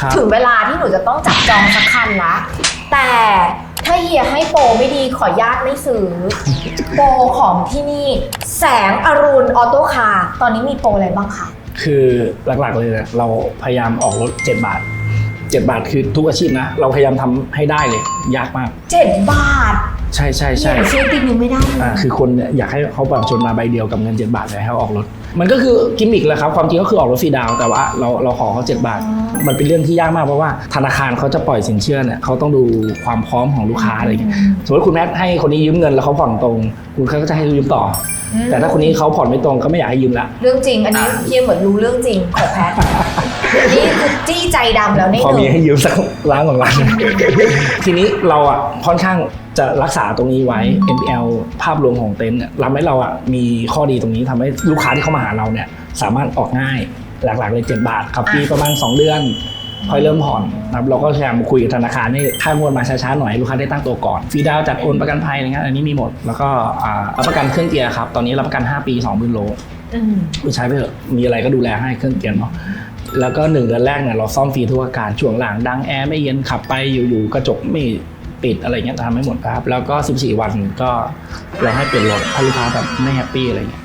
ครับถึงเวลาที่หนูจะต้องจับจองสักคันละแต่ถ้าเฮียให้โปรไม่ดีขอญาตไม่ซื้อ โปรของที่นี่ แสงอรุณออโต้คาร์ตอนนี้มีโปรอะไรบ้างคะ คือหลักๆเลยเนี่ยเราพยายามออกรถ 7 บาท 7 บาทคือทุกอาชีพนะ เราพยายามทำให้ได้เลย ยากมาก 7 บาท ใช่ใช่ใช่เฮียซื้อติดนึงไม่ได้เลยอ่าคือคนเนี่ยอยากให้เขาบัตรชนมาใบเดียวกับเงิน 7 บาทเลยให้เขาออกรถ มันก็คือกิมมิกแหละครับ ความจริงก็คือออกรถฟรีดาวน์แต่ว่าเราเราขอเขา7บาท มันเป็นเรื่องที่ยากมากเพราะว่าธนาคารเขาจะปล่อยสินเชื่อเนี่ยเขาต้องดูความพร้อมของลูกค้าอะไรอย่างเงี้ยสมมติคุณแมทให้คนนี้ยืมเงินแล้วเขาผ่อนตรง คุณก็จะให้ยืมต่ออม แต่ถ้าคนนี้เขาผ่อนไม่ตรงก็ไม่อยากให้ยืมละ เรื่องจริง อันนี้เฮียเหมือนรู้เรื่องจริงของแพทนี่คือจี้ใจดำแล้วนี่พอหมีนึ่งให้ยืมสักล้านสองล้านทีนี้เราอะค่อนข้างจะรักษาตรงนี้ไว้ NPL ภาพรวมของเต็นท์เนี่ยทำให้เราอะมีข้อดีตรงนี้ทำให้ลูกค้าที่เข้ามาหาเราเนี่ยสามารถออกง่ายหลักๆเลย7บาทครับปีประมาณ 2 เดือน ค่อยเริ่มผ่อนนะครับเราก็พยายามคุยกับธนาคารให้ค่างวดมาช้าๆหน่อยให้ลูกค้าได้ตั้งตัวก่อนฟรีดาวน์จัดโอนประกันภัยอะไรเงี้ยอันนี้มีหมด แล้วก็อ่ารับประกันเครื่องเกียร์ครับ ตอนนี้รับประกัน 5 ปี2 0 0 0 0โลอืมใช้ไปเถอะมีอะไรก็ดูแลให้เครื่องเกียร์เนาะแล้วก็หนึ่งเดือนแรกเนี่ยเราซ่อมฟรีทุกอาการช่วงหลังดังแอร์ไม่เย็นขับไปอยู่ๆกระจกไม่ปิดอะไรเงี้ยทำให้หมดครับ แล้วก็ 14 วันก็เราให้เปลี่ยนรถถ้าลูกค้าแบบไม่แฮปปี้อะไรเงี้ย